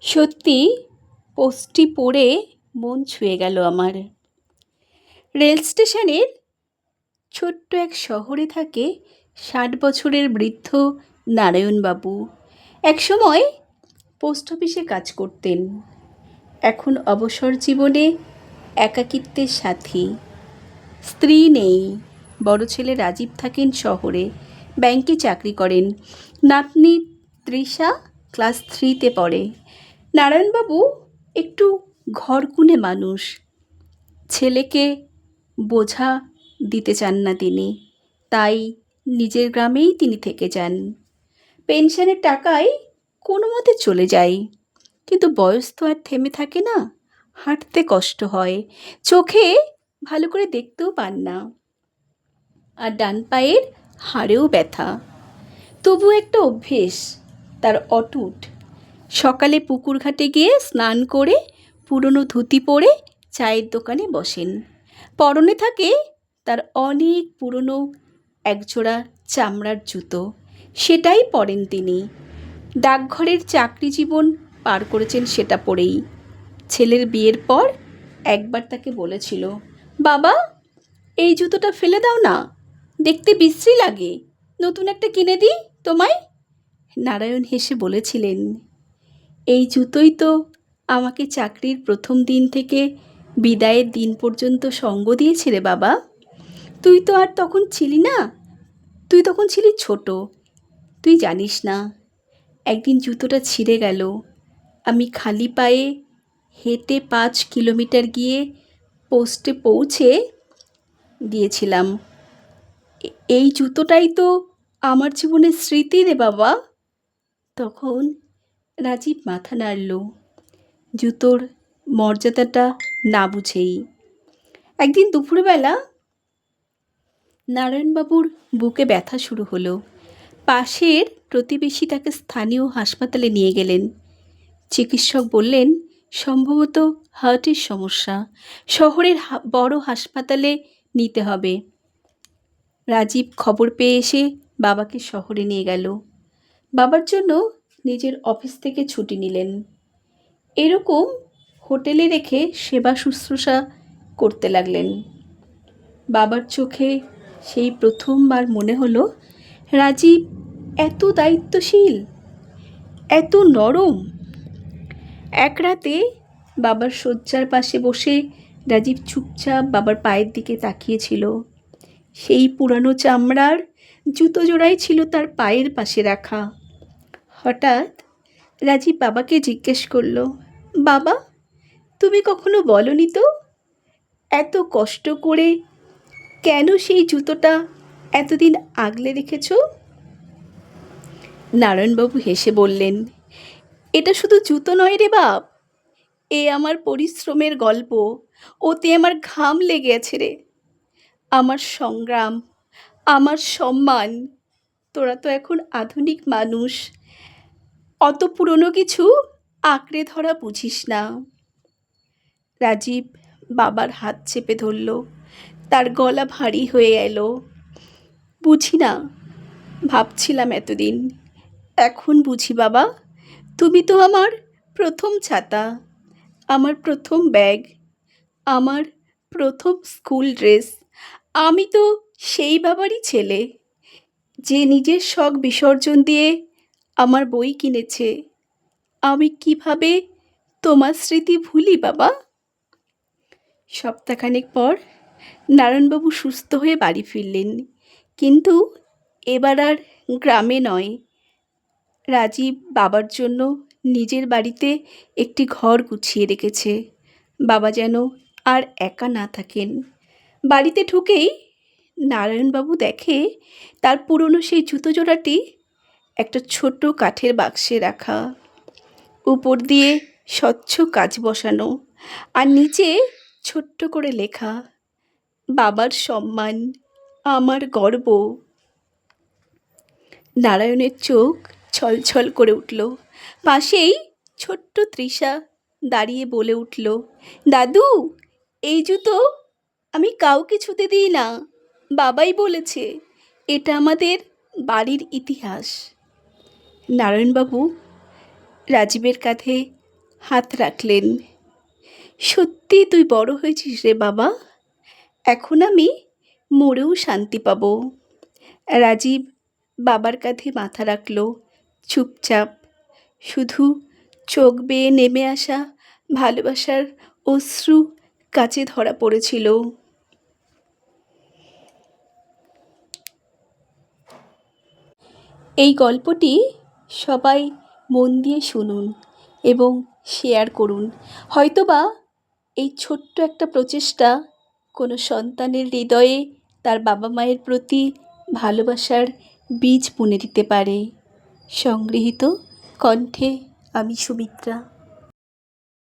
সত্যি পোস্টটি পড়ে মন ছুঁয়ে গেল আমার। রেল স্টেশনের ছোট্ট এক শহরে থাকে ষাট বছরের বৃদ্ধ নারায়ণবাবু। একসময় পোস্ট অফিসে কাজ করতেন। এখন অবসর জীবনে একাকিত্বের সাথী। স্ত্রী নেই, বড় ছেলে রাজীব থাকেন শহরে, ব্যাংকে চাকরি করেন। নাতনি তৃষা ক্লাস থ্রিতে পড়ে। নারায়ণবাবু একটু ঘরকুনে মানুষ। ছেলেকে বোঝা দিতে চান না তিনি, তাই নিজের গ্রামেই তিনি থেকে যান। পেনশনের টাকায় কোনো মতে চলে যায়, কিন্তু বয়স তো আর থেমে থাকে না, হাঁটতে কষ্ট হয়, চোখে ভালো করে দেখতেও পান না। আর ডান পায়ের হাড়েও ব্যথা। তবু একটা অভ্যেস, তার অটুট সকালে পুকুর ঘাটে গিয়ে স্নান করে পুরনো ধুতি পরে চায়ের দোকানে বসেন। পরনে থাকে তার অনেক পুরনো একজোড়া চামড়ার জুতো। সেটাই পরেন তিনি। ডাকঘরের চাকরি জীবন পার করেছেন সেটা পরেই। ছেলের বিয়ের পর একবার তাকে বলেছিল, বাবা, এই জুতোটা ফেলে দাও না, দেখতে বিশ্রী লাগে। নতুন একটা কিনে দিই তোমায়? নারায়ণ হেসে বলেছিলেন এই জুতোই তো আমাকে চাকরির প্রথম দিন থেকে বিদায়ের দিন পর্যন্ত সঙ্গ দিয়েছে রে বাবা। তুই তো আর তখন ছিলি না। তুই তখন ছিলি ছোট। তুই জানিস না, একদিন জুতোটা ছিঁড়ে গেল। আমি খালি পায়ে হেঁটে পাঁচ কিলোমিটার গিয়ে পোস্টে পৌঁছে দিয়েছিলাম এই জুতোটাই তো আমার জীবনের স্মৃতি রে বাবা। তখন রাজীব মাথা নাড়ল। জুতোর মর্যাদাটা না বুঝেই। একদিন দুপুরবেলা নারায়ণবাবুর বুকে ব্যথা শুরু হলো। পাশের প্রতিবেশী তাকে স্থানীয় হাসপাতালে নিয়ে গেলেন। চিকিৎসক বললেন, সম্ভবত হার্টের সমস্যা। শহরের বড় হাসপাতালে নিতে হবে। রাজীব খবর পেয়ে এসে বাবাকে শহরে নিয়ে গেল। বাবার জন্য নিজের অফিস থেকে ছুটি নিলেন। এরকম হোটেলে রেখে সেবা শুশ্রূষা করতে লাগলেন। বাবার চোখে সেই প্রথমবার মনে হলো, রাজীব এত দায়িত্বশীল, এত নরম। এক রাতে বাবার শয্যার পাশে বসে রাজীব চুপচাপ বাবার পায়ের দিকে তাকিয়েছিল। সেই পুরানো চামড়ার জুতো জোড়াই ছিল তার পায়ের পাশে রাখা। হঠাৎ রাজীব বাবাকে জিজ্ঞেস করল, বাবা, তুমি কখনো বলনি তো? এত কষ্ট করে কেন সেই জুতোটা এতদিন আগলে রেখেছ? নারায়ণবাবু হেসে বললেন, এটা শুধু জুতো নয় রে বাপ, এ আমার পরিশ্রমের গল্প, ওতে আমার ঘাম লেগে আছে রে। আমার সংগ্রাম, আমার সম্মান, তোরা তো এখন আধুনিক মানুষ অত পুরনো কিছু আঁকড়ে ধরা বুঝিস না। রাজীব বাবার হাত চেপে ধরল। তার গলা ভারী হয়ে এলো। বুঝি না, ভাবছিলাম এতদিন। এখন বুঝি বাবা, তুমি তো আমার প্রথম ছাতা, আমার প্রথম ব্যাগ, আমার প্রথম স্কুল ড্রেস। আমি তো সেই বাবারই ছেলে, যে নিজের শখ বিসর্জন দিয়ে আমার বই কিনেছে। আমি কীভাবে তোমার স্মৃতি ভুলি, বাবা? সপ্তাহখানেক পর নারায়ণবাবু সুস্থ হয়ে বাড়ি ফিরলেন। কিন্তু এবার আর গ্রামে নয়। রাজীব বাবার জন্য নিজের বাড়িতে একটি ঘর গুছিয়ে রেখেছে। বাবা যেন আর একা না থাকেন। বাড়িতে ঢুকেই নারায়ণবাবু দেখে তার পুরনো সেই জুতো জোড়াটি একটা ছোট কাঠের বাক্সে রাখা। উপর দিয়ে স্বচ্ছ কাজ বসানো আর নিচে ছোট্ট করে লেখা, বাবার সম্মান, আমার গর্ব। নারায়ণের চোখ ছলছল করে উঠল। পাশেই ছোট্ট তৃষা দাঁড়িয়ে বলে উঠল, দাদু, এই জুতো আমি কাউকে ছুতে দিই না। বাবাই বলেছে, এটা আমাদের বাড়ির ইতিহাস। নারায়ণবাবু রাজীবের কাঁধে হাত রাখলেন। সত্যি তুই বড় হয়েছিস রে বাবা। এখন আমি মরেও শান্তি পাব। রাজীব বাবার কাঁধে মাথা রাখল, চুপচাপ। শুধু চোখ বেয়ে নেমে আসা ভালোবাসার অশ্রু কাছে ধরা পড়েছিল। এই গল্পটি সবাই মন দিয়ে শুনুন এবং শেয়ার করুন। হয়তোবা এই ছোট্ট একটা প্রচেষ্টা কোনো সন্তানের হৃদয়ে তার বাবা মায়ের প্রতি ভালোবাসার বীজ বুনে দিতে পারে। সংগৃহীত কণ্ঠে আমি সুমিত্রা।